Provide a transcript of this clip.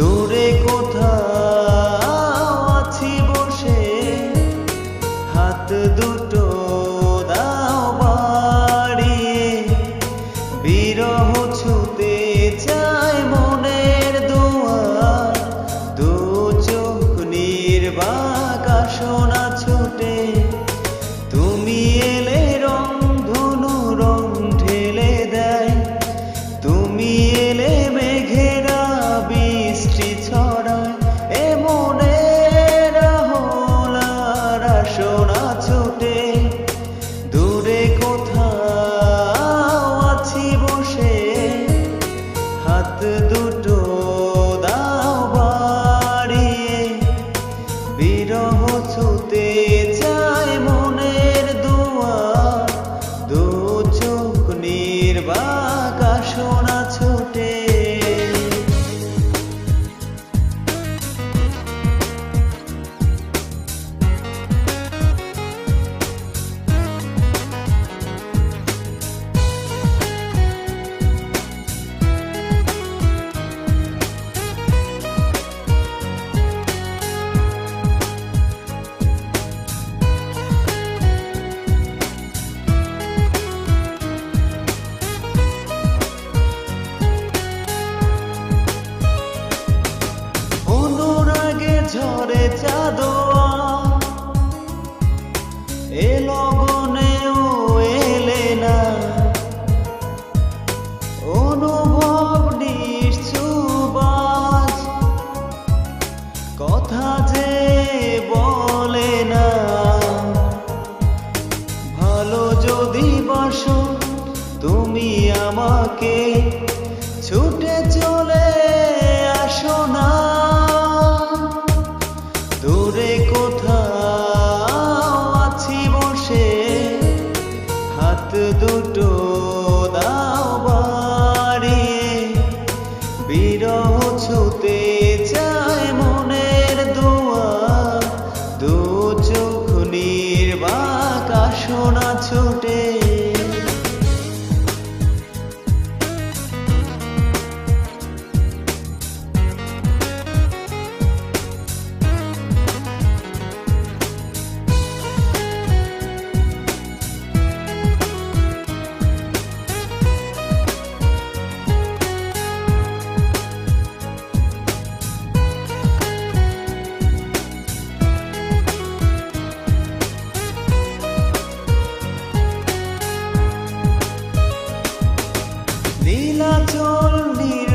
দূরে কোথা যদি বাসো, তুমি আমাকে ছুটে চলে আসো না। দূরে কোথাও আছি বসে, হাত দুটো দাও বাড়ি বিরহ ছুতে নীলাচল নীল